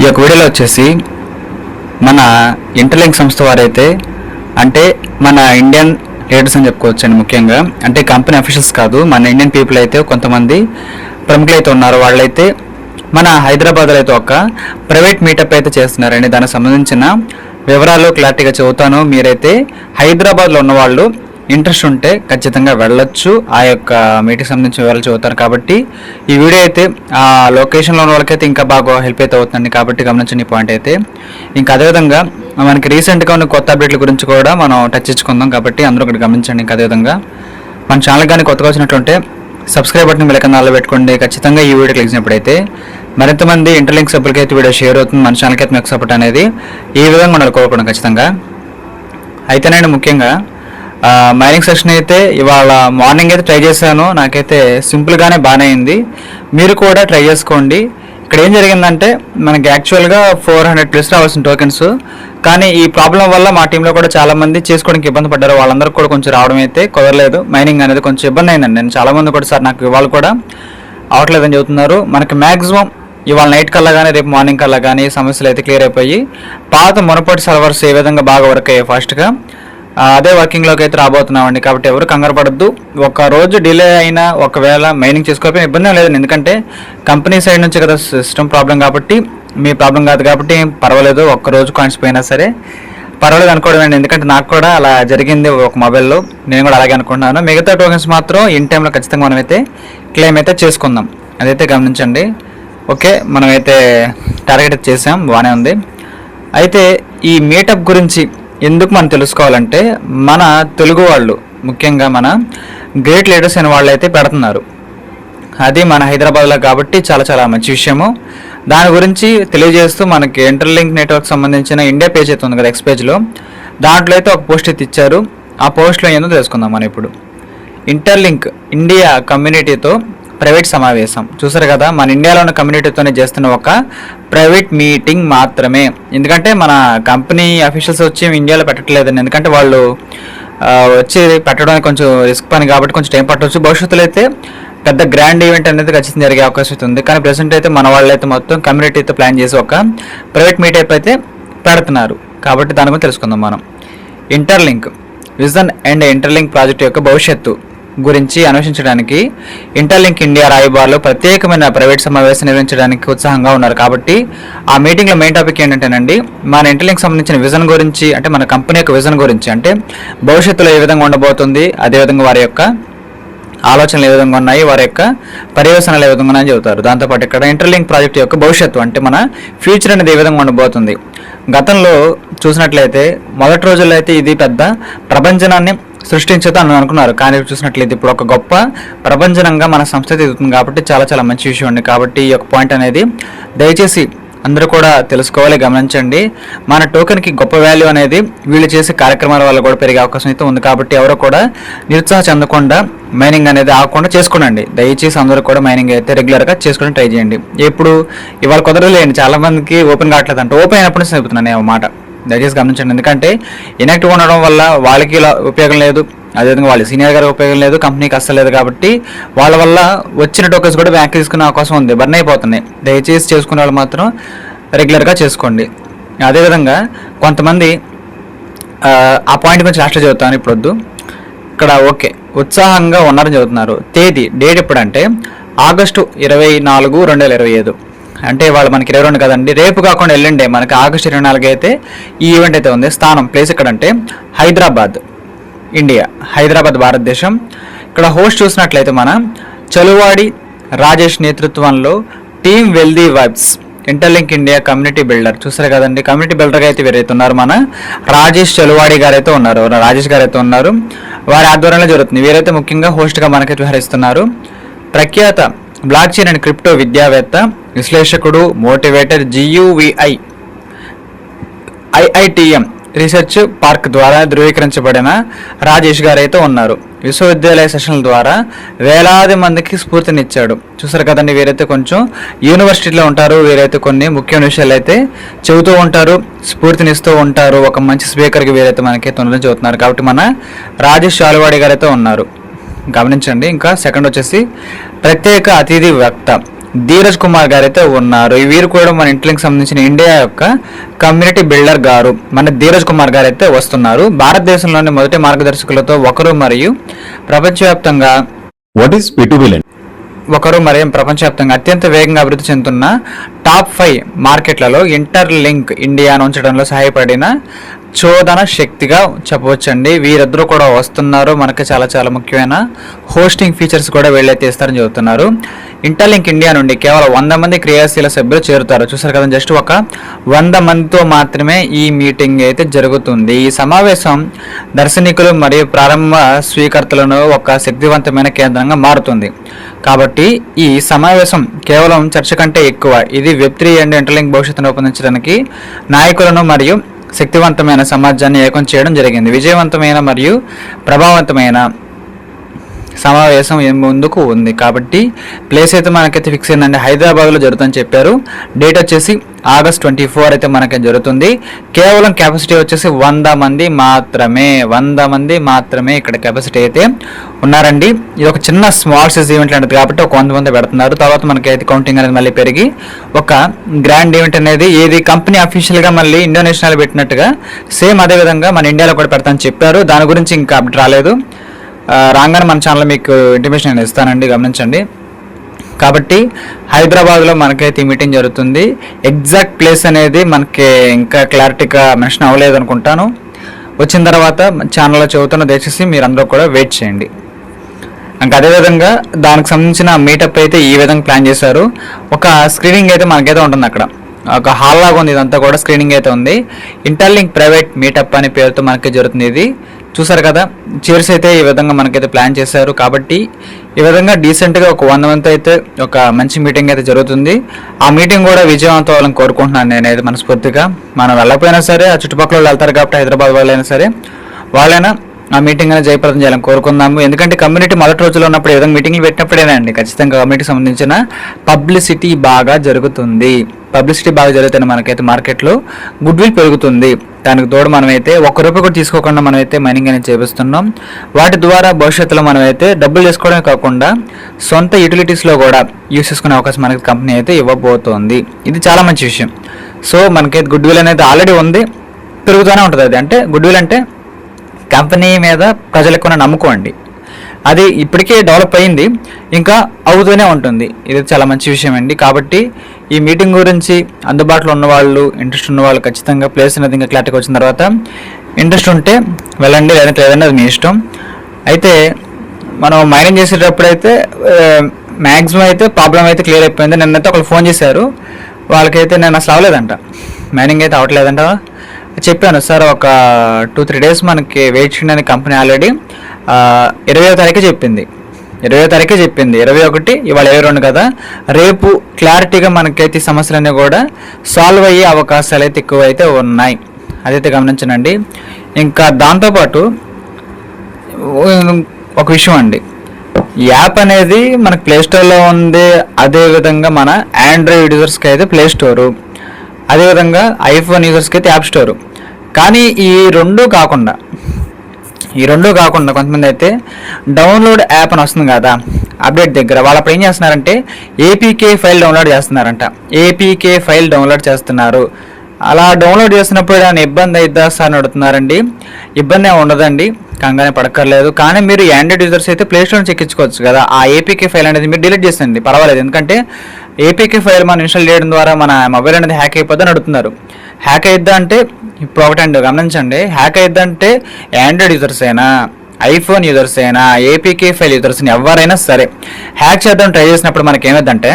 ఈ యొక్క వీడియోలో వచ్చేసి మన ఇంటర్లింక్ సంస్థ వారైతే అంటే మన ఇండియన్ లీడర్స్ అని చెప్పుకోవచ్చండి ముఖ్యంగా. అంటే కంపెనీ అఫీషియల్స్ కాదు మన ఇండియన్ పీపుల్ అయితే కొంతమంది ప్రముఖులు అయితే ఉన్నారు. వాళ్ళైతే మన హైదరాబాద్లో అయితే ఒక ప్రైవేట్ మీటప్ అయితే చేస్తున్నారండి. దానికి సంబంధించిన వివరాలు క్లారిటీగా చెబుతాను. మీరైతే హైదరాబాద్లో ఉన్న వాళ్ళు ఇంట్రెస్ట్ ఉంటే ఖచ్చితంగా వెళ్ళొచ్చు. ఆ యొక్క మీటింగ్ సంబంధించి వివరాలు చదువుతారు కాబట్టి ఈ వీడియో అయితే ఆ లొకేషన్లో ఉన్న వాళ్ళకైతే ఇంకా బాగా హెల్ప్ అయితే అవుతుందండి కాబట్టి గమనించండి పాయింట్ అయితే. ఇంకా అదేవిధంగా మనకి రీసెంట్గా ఉన్న కొత్త అప్డేట్ల గురించి కూడా మనం టచ్ ఇచ్చుకుందాం కాబట్టి అందరూ ఇక్కడ గమనించండి ఇంకా అదేవిధంగా. మన ఛానల్ కానీ కొత్తగా వచ్చినట్లుంటే సబ్స్క్రైబ్ బటన్ మిలకన్నాలో పెట్టుకోండి. ఖచ్చితంగా ఈ వీడియో క్లిక్ చేసినప్పుడైతే మరింత మంది ఇంటర్లింక్ సభ్యులకి అయితే వీడియో షేర్ అవుతుంది మన ఛానల్కి అయితే మీకు సపోర్ట్ అనేది. ఈ విధంగా మనం కోరుకోవడం ఖచ్చితంగా. అయితేనండి ముఖ్యంగా మైనింగ్ సెషన్ అయితే ఇవాళ మార్నింగ్ అయితే ట్రై చేశాను. నాకైతే సింపుల్గానే బాగానే అయింది. మీరు కూడా ట్రై చేసుకోండి. ఇక్కడ ఏం జరిగిందంటే మనకి యాక్చువల్గా ఫోర్ హండ్రెడ్ ప్లస్ రావాల్సిన టోకెన్స్ కానీ ఈ ప్రాబ్లం వల్ల మా టీంలో కూడా చాలా మంది చేసుకోవడానికి ఇబ్బంది పడ్డారు. వాళ్ళందరూ కూడా కొంచెం రావడం అయితే కుదరలేదు. మైనింగ్ అనేది కొంచెం ఇబ్బంది అయిందండి. నేను చాలా మంది కూడా సార్ నాకు ఇవాళ కూడా అవట్లేదని చెబుతున్నారు. మనకి మ్యాక్సిమం ఇవాళ నైట్ కల్లా కానీ రేపు మార్నింగ్ కల్లా కానీ సమస్యలు అయితే క్లియర్ అయిపోయి పాత మునపటి సర్వర్స్ ఏ విధంగా బాగా వర్క్ అయ్యాయి ఫాస్ట్గా అదే వర్కింగ్లోకి అయితే రాబోతున్నామండి. కాబట్టి ఎవరు కంగారు పడద్దు. ఒక రోజు డిలే అయినా ఒకవేళ మైనింగ్ చేసుకోకపోయినా ఇబ్బంది లేదండి ఎందుకంటే కంపెనీ సైడ్ నుంచి కదా సిస్టమ్ ప్రాబ్లం కాబట్టి మీ ప్రాబ్లం కాదు కాబట్టి పర్వాలేదు. ఒక్క రోజు కాయిన్స్ పోయినా సరే పర్వాలేదు అనుకోవడం ఎందుకంటే నాకు కూడా అలా జరిగింది ఒక మొబైల్లో నేను కూడా అలాగే అనుకుంటున్నాను. మిగతా టోకెన్స్ మాత్రం ఇన్ టైంలో ఖచ్చితంగా మనమైతే క్లెయిమ్ అయితే చేసుకుందాం. అదైతే గమనించండి. ఓకే మనమైతే టార్గెట్ అయితే చేసాం. బాగానే ఉంది. అయితే ఈ మీటప్ గురించి ఎందుకు మనం తెలుసుకోవాలంటే మన తెలుగు వాళ్ళు ముఖ్యంగా మన గ్రేట్ లీడర్స్ అయిన వాళ్ళు అయితే పెడుతున్నారు. అది మన హైదరాబాద్లో కాబట్టి చాలా చాలా మంచి విషయము. దాని గురించి తెలియజేస్తూ మనకి ఇంటర్లింక్ నెట్వర్క్ సంబంధించిన ఇండియా పేజ్ అయితే ఉంది కదా ఎక్స్ పేజ్లో. దాంట్లో అయితే ఒక పోస్ట్ అయితే ఇచ్చారు. ఆ పోస్ట్లో ఏందో తెలుసుకుందాం మనం ఇప్పుడు. ఇంటర్లింక్ ఇండియా కమ్యూనిటీతో ప్రైవేట్ సమావేశం. చూసారు కదా మన ఇండియాలో ఉన్న కమ్యూనిటీతోనే చేస్తున్న ఒక ప్రైవేట్ మీటింగ్ మాత్రమే. ఎందుకంటే మన కంపెనీ అఫీషియల్స్ వచ్చి ఇండియాలో పెట్టట్లేదండి. ఎందుకంటే వాళ్ళు వచ్చి పెట్టడానికి కొంచెం రిస్క్ పని కాబట్టి కొంచెం టైం పట్టవచ్చు భవిష్యత్తులో అయితే పెద్ద గ్రాండ్ ఈవెంట్ అనేది ఖచ్చితంగా జరిగే అవకాశం ఉంది. కానీ ప్రెసెంట్ అయితే మన వాళ్ళు అయితే మొత్తం కమ్యూనిటీతో ప్లాన్ చేసి ఒక ప్రైవేట్ మీటప్ అయితే పెడుతున్నారు. కాబట్టి దాని గురించి తెలుసుకుందాం మనం. Interlink vision and interlink project యొక్క భవిష్యత్తు. గురించి అన్వేషించడానికి ఇంటర్లింక్ ఇండియా రాయబార్లో ప్రత్యేకమైన ప్రైవేట్ సమావేశం నిర్వహించడానికి ఉత్సాహంగా ఉన్నారు. కాబట్టి ఆ మీటింగ్లో మెయిన్ టాపిక్ ఏంటంటేనండి మన ఇంటర్లింక్ సంబంధించిన విజన్ గురించి అంటే మన కంపెనీ యొక్క విజన్ గురించి అంటే భవిష్యత్తులో ఏ విధంగా ఉండబోతుంది అదేవిధంగా వారి యొక్క ఆలోచనలు ఏ విధంగా ఉన్నాయి వారి యొక్క పర్యవసనాలు ఏ విధంగా ఉన్నాయని చెబుతారు. దాంతోపాటు ఇక్కడ ఇంటర్లింక్ ప్రాజెక్ట్ యొక్క భవిష్యత్తు అంటే మన ఫ్యూచర్ అనేది ఏ విధంగా ఉండబోతుంది. గతంలో చూసినట్లయితే మొదటి రోజుల్లో అయితే ఇది పెద్ద ప్రపంచనాన్ని సృష్టించదు అని అనుకున్నారు. కానీ చూసినట్లయితే ఇప్పుడు ఒక గొప్ప ప్రపంచనంగా మన సంస్థ ఎదుగుతుంది కాబట్టి చాలా చాలా మంచి విషయం అండి. కాబట్టి ఈ యొక్క పాయింట్ అనేది దయచేసి అందరూ కూడా తెలుసుకోవాలి గమనించండి. మన టోకెన్కి గొప్ప వాల్యూ అనేది వీళ్ళు చేసే కార్యక్రమాల వల్ల కూడా పెరిగే అవకాశం అయితే ఉంది. కాబట్టి ఎవరు కూడా నిరుత్సాహం చెందకుండా మైనింగ్ అనేది ఆగకుండా చేసుకోనండి. దయచేసి అందరూ కూడా మైనింగ్ అయితే రెగ్యులర్గా చేసుకుని ట్రై చేయండి. ఇప్పుడు ఇవాళ కుదరలేండి చాలా మందికి ఓపెన్ కావట్లేదు అంటే ఓపెన్ అయినప్పుడు చెబుతున్నాను మాట. దయచేసి గమనించండి. ఎందుకంటే ఇనాక్టివ్ ఉండడం వల్ల వాళ్ళకి ఇలా ఉపయోగం లేదు. అదేవిధంగా వాళ్ళ సీనియర్ గారికి ఉపయోగం లేదు. కంపెనీకి అస్సలేదు లేదు కాబట్టి వాళ్ళ వల్ల వచ్చిన టోకెన్స్ కూడా బ్యాంక్ తీసుకునే అవకాశం ఉంది. బర్న్ అయిపోతున్నాయి. దయచేసి చేసుకునే వాళ్ళు మాత్రం రెగ్యులర్గా చేసుకోండి. అదేవిధంగా కొంతమంది ఆ, ఆ పాయింట్ గురించి లాస్ట్లో చదువుతాను ఇప్పుడు వద్దు ఇక్కడ ఓకే. ఉత్సాహంగా ఉన్నారని చదువుతున్నారు. తేదీ డేట్ ఎప్పుడంటే ఆగస్టు ఇరవై నాలుగు రెండు వేల ఇరవై ఐదు. అంటే వాళ్ళు మనకి ఇరవై రెండు కదండి. రేపు కాకుండా ఎల్లుండే మనకి ఆగస్టు ఇరవై నాలుగు అయితే ఈ ఈవెంట్ అయితే ఉంది. స్థానం ప్లేస్ ఎక్కడంటే హైదరాబాద్ ఇండియా. హైదరాబాద్ భారతదేశం. ఇక్కడ హోస్ట్ చూసినట్లయితే మన చలువాడి రాజేష్ నేతృత్వంలో team wealthy vibes interlink India community builder చూసారు కదండి కమ్యూనిటీ బిల్డర్గా అయితే వీరైతే ఉన్నారు మన రాజేష్ చలువాడి గారైతే ఉన్నారు. రాజేష్ గారు అయితే ఉన్నారు. వారి ఆధ్వర్యంలో జరుగుతుంది. వీరైతే ముఖ్యంగా హోస్ట్గా మనకైతే వ్యవహరిస్తున్నారు. ప్రఖ్యాత బ్లాక్ చైన్ అండ్ క్రిప్టో విద్యావేత్త విశ్లేషకుడు motivator GUVI IITM research park ద్వారా ధృవీకరించబడిన రాజేష్ గారు అయితే ఉన్నారు. విశ్వవిద్యాలయ సెషన్ల ద్వారా వేలాది మందికి స్ఫూర్తినిచ్చాడు. చూసారు కదండి వీరైతే కొంచెం యూనివర్సిటీలో ఉంటారు వీరైతే కొన్ని ముఖ్యమైన విషయాలు అయితే చెబుతూ ఉంటారు స్ఫూర్తినిస్తూ ఉంటారు. ఒక మంచి స్పీకర్కి వీరైతే మనకి తొందరగా చెబుతున్నారు కాబట్టి మన రాజేష్ చాలువాడి గారైతే ఉన్నారు. గమనించండి. ఇంకా సెకండ్ వచ్చేసి ప్రత్యేక అతిథి వక్త ధీరజ్ కుమార్ గారు అయితే ఉన్నారు వీరు కూడా మన ఇంటికి సంబంధించిన ఇండియా యొక్క కమ్యూనిటీ బిల్డర్ గారు మన ధీరజ్ కుమార్ గారు అయితే వస్తున్నారు. భారతదేశంలోని మొదటి మార్గదర్శకులతో ఒకరు మరియు ప్రపంచవ్యాప్తంగా P2P lending? ఒకరు మరియు ప్రపంచవ్యాప్తంగా అత్యంత వేగంగా అభివృద్ధి చెందుతున్న టాప్ ఫైవ్ మార్కెట్లలో ఇంటర్ లింక్ ఇండియాను ఉంచడంలో సహాయపడిన చోదన శక్తిగా చెప్పవచ్చండి. వీరిద్దరూ కూడా వస్తున్నారు. మనకి చాలా చాలా ముఖ్యమైన హోస్టింగ్ ఫీచర్స్ కూడా వీళ్ళైతే ఇస్తారని చెబుతున్నారు. ఇంటర్లింక్ ఇండియా నుండి కేవలం వంద మంది క్రియాశీల సభ్యులు చేరుతారు. చూసారు కదా జస్ట్ ఒక వంద మందితో మాత్రమే ఈ మీటింగ్ అయితే జరుగుతుంది. ఈ సమావేశం దర్శనికులు మరియు ప్రారంభ స్వీకర్తలను ఒక శక్తివంతమైన కేంద్రంగా మారుతుంది. కాబట్టి ఈ సమావేశం కేవలం చర్చ కంటే ఎక్కువ. ఇది వెబ్ త్రీ అండ్ ఇంటర్లింక్ భవిష్యత్తును రూపొందించడానికి నాయకులను మరియు శక్తివంతమైన సమాజాన్ని ఏకం చేయడం జరిగింది. విజయవంతమైన మరియు ప్రభావవంతమైన సమావేశం ముందుకు ఉంది. కాబట్టి ప్లేస్ అయితే మనకైతే ఫిక్స్ అయిందండి. హైదరాబాద్లో జరుగుతుందని చెప్పారు. డేట్ వచ్చేసి ఆగస్ట్ ట్వంటీ ఫోర్ అయితే మనకి జరుగుతుంది. కేవలం కెపాసిటీ వచ్చేసి వంద మంది మాత్రమే వంద మంది మాత్రమే ఇక్కడ కెపాసిటీ అయితే ఉన్నారండి. ఇది ఒక చిన్న స్మాల్ సైజ్ ఈవెంట్ లాంటిది కాబట్టి ఒక వంద మంది పెడుతున్నారు. తర్వాత మనకైతే కౌంటింగ్ అనేది మళ్ళీ పెరిగి ఒక గ్రాండ్ ఈవెంట్ అనేది ఏది కంపెనీ అఫీషియల్గా మళ్ళీ ఇండోనేషియాలో పెట్టినట్టుగా సేమ్ అదే విధంగా మన ఇండియాలో కూడా పెడతామని చెప్పారు. దాని గురించి ఇంకా అప్డేట్ రాలేదు. రాగానే మన ఛానల్ మీకు ఇంటిమేషన్ నేను ఇస్తానండి గమనించండి. కాబట్టి హైదరాబాద్లో మనకైతే ఈ మీటింగ్ జరుగుతుంది. ఎగ్జాక్ట్ ప్లేస్ అనేది మనకి ఇంకా క్లారిటీగా మెన్షన్ అవ్వలేదు అనుకుంటాను. వచ్చిన తర్వాత ఛానల్లో చెబుతున్న దయచేసి మీరు కూడా వెయిట్ చేయండి. ఇంకా అదేవిధంగా దానికి సంబంధించిన మీటప్ అయితే ఈ విధంగా ప్లాన్ చేశారు. ఒక స్క్రీనింగ్ అయితే మనకైతే ఉంటుంది అక్కడ. ఒక హాల్ లాగా ఉంది ఇదంతా కూడా స్క్రీనింగ్ అయితే ఉంది. ఇంటర్లింక్ ప్రైవేట్ మీటప్ అనే పేరుతో మనకి జరుగుతుంది ఇది. చూసారు కదా? చైర్స్ అయితే ఈ విధంగా మనకైతే ప్లాన్ చేశారు. కాబట్టి ఈ విధంగా డీసెంట్గా ఒక వన్ మంత్ అయితే ఒక మంచి మీటింగ్ అయితే జరుగుతుంది. ఆ మీటింగ్ కూడా విజయవంతం అవ్వాలని కోరుకుంటున్నాను నేనైతే మనస్ఫూర్తిగా. మనం వెళ్ళకపోయినా సరే ఆ చుట్టుపక్కల వెళ్తారు కాబట్టి హైదరాబాద్ వాళ్ళైనా సరే వాళ్ళైనా ఆ మీటింగ్ అనేది జయప్రదం చేయాలని కోరుకుందాము. ఎందుకంటే కమ్యూనిటీ మొదటి రోజులో ఉన్నప్పుడు ఏదైనా మీటింగ్లు పెట్టినప్పుడేనండి ఖచ్చితంగా కమ్యూనిటీకి సంబంధించిన పబ్లిసిటీ బాగా జరుగుతుంది. పబ్లిసిటీ బాగా జరుగుతుంది మనకైతే మార్కెట్లో గుడ్ విల్ పెరుగుతుంది. దానికి తోడు మనమైతే ఒక్క రూపాయి కూడా తీసుకోకుండా మనమైతే మైనింగ్ అనేది చేపిస్తున్నాం. వాటి ద్వారా భవిష్యత్తులో మనమైతే డబ్బులు చేసుకోవడమే కాకుండా సొంత యూటిలిటీస్లో కూడా యూస్ చేసుకునే అవకాశం మనకి కంపెనీ అయితే ఇవ్వబోతోంది. ఇది చాలా మంచి విషయం. సో మనకైతే గుడ్ విల్ అనేది ఆల్రెడీ ఉంది. పెరుగుతూనే ఉంటుంది అది. అంటే గుడ్ విల్ అంటే కంపెనీ మీద ప్రజలకు ఉన్న నమ్మకం అండి. అది ఇప్పటికే డెవలప్ అయింది. ఇంకా అవుతూనే ఉంటుంది. ఇది చాలా మంచి విషయం అండి. కాబట్టి ఈ మీటింగ్ గురించి అందుబాటులో ఉన్నవాళ్ళు ఇంట్రెస్ట్ ఉన్నవాళ్ళు ఖచ్చితంగా ప్లేస్ అనేది ఇంకా క్లారిటీకి వచ్చిన తర్వాత ఇంట్రెస్ట్ ఉంటే వెళ్ళండి. లేదంటే లేదండి అది మీ ఇష్టం. అయితే మనం మైనింగ్ చేసేటప్పుడు అయితే మ్యాక్సిమం అయితే ప్రాబ్లం అయితే క్లియర్ అయిపోయింది. నిన్నైతే ఒకళ్ళు ఫోన్ చేశారు. వాళ్ళకైతే నేను అసలు అవ్వలేదంట. మైనింగ్ అయితే అవ్వట్లేదంట. చెప్పాను సార్ ఒక టూ త్రీ డేస్ మనకి వెయిట్ చేయండి కంపెనీ ఆల్రెడీ ఇరవయో తారీఖు చెప్పింది. ఇరవై తారీఖే చెప్పింది. ఇరవై ఒకటి ఇవాళ ఇరవై రెండు కదా. రేపు క్లారిటీగా మనకైతే సమస్యలన్నీ కూడా సాల్వ్ అయ్యే అవకాశాలు అయితే ఎక్కువ అయితే ఉన్నాయి. అదైతే గమనించనండి. ఇంకా దాంతోపాటు ఒక విషయం అండి. యాప్ అనేది మనకు ప్లే స్టోర్లో ఉంది. అదేవిధంగా మన ఆండ్రాయిడ్ యూజర్స్కి అయితే ప్లే స్టోరు అదేవిధంగా ఐఫోన్ యూజర్స్కి అయితే యాప్ స్టోరు కానీ ఈ రెండు కాకుండా ఈ రెండు కాకుండా కొంతమంది అయితే డౌన్లోడ్ యాప్ అని వస్తుంది కదా అప్డేట్ దగ్గర వాళ్ళు అప్పుడు ఏం చేస్తున్నారంటే ఏపీకే ఫైల్ డౌన్లోడ్ చేస్తున్నారంట. ఏపీకే ఫైల్ డౌన్లోడ్ చేస్తున్నారు. అలా డౌన్లోడ్ చేసినప్పుడు ఏదైనా ఇబ్బంది అయిద్దా సార్ అని అడుగుతున్నారండి. ఇబ్బంది ఉండదండి కంగానే పడక్కర్లేదు. కానీ మీరు యాండ్రాయిడ్ యూజర్స్ అయితే ప్లేస్టోర్ చెక్కించుకోవచ్చు నుంచి ఎక్కించుకోవచ్చు కదా ఆ ఏపీకే ఫైల్ అనేది మీరు డిలీట్ చేసండి పర్వాలేదు. ఎందుకంటే ఏపీకే ఫైల్ మనం ఇన్స్టాల్ చేయడం ద్వారా మన మొబైల్ అనేది హ్యాక్ అయిపోద్దని అడుగుతున్నారు. హ్యాక్ అయిద్దా అంటే ఇప్పుడు ఒకటండి గమనించండి. హ్యాక్ అయిద్దంటే ఆండ్రాయిడ్ యూజర్స్ అయినా ఐఫోన్ యూజర్స్ అయినా ఏపీకే ఫైల్ యూజర్స్ని ఎవరైనా సరే హ్యాక్ చేద్దాం ట్రై చేసినప్పుడు మనకి ఏమైందంటే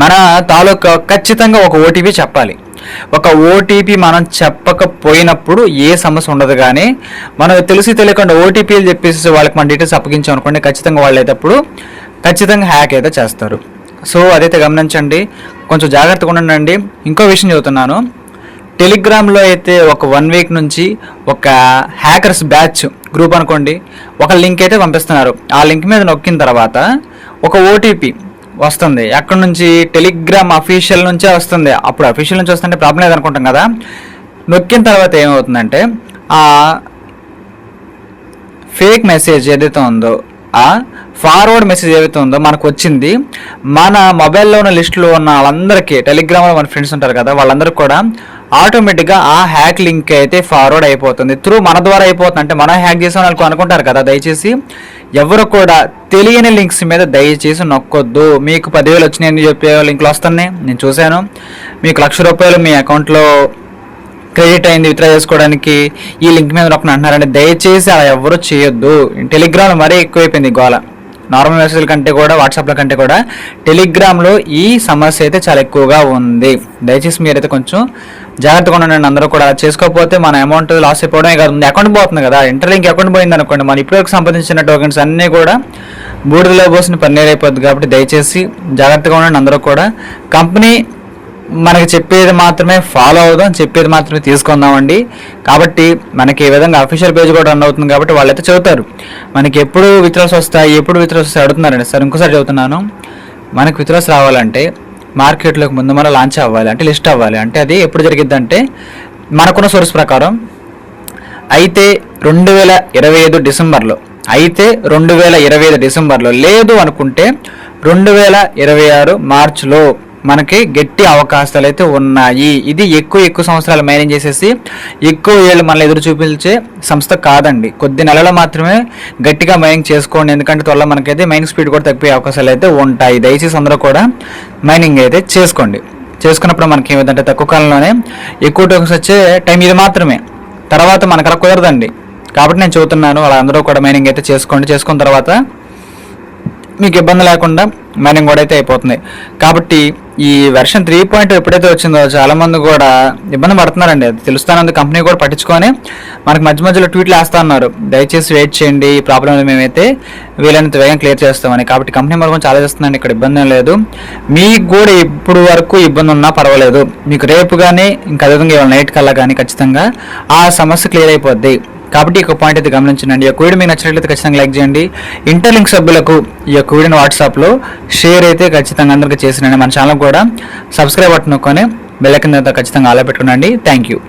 మన తాలూకా ఖచ్చితంగా ఒక ఓటీపీ చెప్పాలి. ఒక ఓటీపీ మనం చెప్పకపోయినప్పుడు ఏ సమస్య ఉండదు కానీ మనకు తెలిసి తెలియకుండా ఓటీపీలు చెప్పేసి వాళ్ళకి మన డీటెయిల్స్ అప్పగించాం అనుకోండి ఖచ్చితంగా వాళ్ళు అయితేప్పుడు ఖచ్చితంగా హ్యాక్ అయితే చేస్తారు. సో అదైతే గమనించండి. కొంచెం జాగ్రత్తగా ఉండండి. ఇంకో విషయం చెబుతున్నాను. టెలిగ్రామ్లో అయితే ఒక వన్ వీక్ నుంచి ఒక హ్యాకర్స్ బ్యాచ్ గ్రూప్ అనుకోండి ఒక లింక్ అయితే పంపిస్తున్నారు. ఆ లింక్ మీద నొక్కిన తర్వాత ఒక ఓటీపీ వస్తుంది. ఎక్కడి నుంచి టెలిగ్రామ్ అఫీషియల్ నుంచే వస్తుంది. అప్పుడు అఫీషియల్ నుంచి వస్తుంటే ప్రాబ్లం లేదనుకుంటాం కదా. నొక్కిన తర్వాత ఏమవుతుందంటే ఆ ఫేక్ మెసేజ్ ఏదైతే ఉందో ఆ ఫార్వర్డ్ మెసేజ్ ఏవైతే ఉందో మనకు వచ్చింది మన మొబైల్లో ఉన్న లిస్టులో ఉన్న వాళ్ళందరికీ టెలిగ్రామ్లో మన ఫ్రెండ్స్ ఉంటారు కదా వాళ్ళందరికీ కూడా ఆటోమేటిక్గా ఆ హ్యాక్ లింక్ అయితే ఫార్వర్డ్ అయిపోతుంది. త్రూ మన ద్వారా అయిపోతుంది. అంటే మనం హ్యాక్ చేసాం వాళ్ళు అనుకుంటారు కదా దయచేసి ఎవరు కూడా తెలియని లింక్స్ మీద దయచేసి నొక్కొద్దు. మీకు పదివేలు వచ్చినాయని చెప్పే లింకులు వస్తున్నాయి. నేను చూశాను. మీకు లక్ష రూపాయలు మీ అకౌంట్లో క్రెడిట్ అయింది విత్డ్రా చేసుకోవడానికి ఈ లింక్ మీద నొక్కని అంటున్నారంటే దయచేసి అలా ఎవరు చేయొద్దు. టెలిగ్రామ్ మరీ ఎక్కువైపోయింది గోళ నార్మల్ మెసేజ్ల కంటే కూడా వాట్సాప్ల కంటే కూడా టెలిగ్రామ్లో ఈ సమస్య అయితే చాలా ఎక్కువగా ఉంది. దయచేసి మీరైతే కొంచెం జాగ్రత్తగా ఉండండి అందరూ కూడా. చేసుకోకపోతే మన అమౌంట్ లాస్ అయిపోవడమే కాదు. ముందు అకౌంట్ పోతుంది కదా. ఇంటర్లింక్ అకౌంట్ పోయింది అనుకోండి. మన ఇప్పటివరకు సంపాదించిన టోకెన్స్ అన్నీ కూడా బూడిదలో పోసిన పన్నీర్ అయిపోద్ది కాబట్టి దయచేసి జాగ్రత్తగా ఉండండి అందరూ కూడా. కంపెనీ మనకి చెప్పేది మాత్రమే ఫాలో అవుదాం చెప్పేది మాత్రమే తీసుకుందామండి. కాబట్టి మనకి ఈ విధంగా అఫీషియల్ పేజ్ కూడా రన్ అవుతుంది కాబట్టి వాళ్ళైతే చదువుతారు మనకి ఎప్పుడు విత్డ్రాల్స్ వస్తాయి ఎప్పుడు విత్డ్రాల్స్ వస్తాయి అడుగుతున్నారండి. సార్ ఇంకోసారి చదువుతున్నాను మనకి విత్డ్రాల్స్ రావాలంటే మార్కెట్లోకి ముందు మన లాంచ్ అవ్వాలి అంటే లిస్ట్ అవ్వాలి. అంటే అది ఎప్పుడు జరిగిద్దంటే మనకున్న సోర్స్ ప్రకారం అయితే రెండు వేల ఇరవై ఐదు డిసెంబర్లో అయితే రెండు వేల ఇరవై ఐదు డిసెంబర్లో లేదు అనుకుంటే రెండు వేల ఇరవై ఆరు మార్చిలో మనకి గట్టి అవకాశాలు అయితే ఉన్నాయి. ఇది ఎక్కువ ఎక్కువ సంవత్సరాలు మైనింగ్ చేసేసి ఎక్కువ ఏళ్ళు మనల్ని ఎదురు చూపించే సంస్థ కాదండి. కొద్ది నెలలు మాత్రమే గట్టిగా మైనింగ్ చేసుకోండి. ఎందుకంటే త్వరలో మనకైతే మైనింగ్ స్పీడ్ కూడా తగ్గిపోయే అవకాశాలు అయితే ఉంటాయి. దయచేసి అందరూ కూడా మైనింగ్ అయితే చేసుకోండి. చేసుకున్నప్పుడు మనకి ఏమిటంటే తక్కువ కాలంలోనే ఎక్కువ టోకన్స్ వచ్చే టైం ఇది మాత్రమే. తర్వాత మనకు అలా కుదరదండి. కాబట్టి నేను చెబుతున్నాను వాళ్ళందరూ కూడా మైనింగ్ అయితే చేసుకోండి. చేసుకున్న తర్వాత మీకు ఇబ్బంది లేకుండా మైనింగ్ కూడా అయితే అయిపోతుంది. కాబట్టి ఈ వెర్షన్ త్రీ పాయింట్ ఎప్పుడైతే వచ్చిందో చాలా మంది కూడా ఇబ్బంది పడుతున్నారండి. అది తెలుస్తానంది కంపెనీ కూడా పట్టించుకొని మనకి మధ్య మధ్యలో ట్వీట్లు వేస్తా ఉన్నారు. దయచేసి వెయిట్ చేయండి ఈ ప్రాబ్లం మేమైతే వీలైనంత వేగం క్లియర్ చేస్తామని. కాబట్టి కంపెనీ మరి చాలా చేస్తుందండి ఇక్కడ ఇబ్బంది లేదు. మీకు కూడా ఇప్పుడు వరకు ఇబ్బంది ఉన్నా పర్వాలేదు. మీకు రేపు కానీ ఇంకా అదేవిధంగా ఇవాళ నైట్ కల్లా కానీ ఖచ్చితంగా ఆ సమస్య క్లియర్ అయిపోద్ది. కాబట్టి ఈ పాయింట్ అయితే గమనించండి. ఈ యొక్క వీడియో మీకు నచ్చినట్లయితే ఖచ్చితంగా లైక్ చేయండి. ఇంటర్లింక్ సభ్యులకు ఈ యొక్క వీడియోని వాట్సాప్లో షేర్ అయితే ఖచ్చితంగా అందరికీ చేసినండి. మన ఛానల్ కూడా సబ్స్క్రైబ్ బటన్ నొక్కొని ఖచ్చితంగా ఆలో పెట్టుకునండి థ్యాంక్ యూ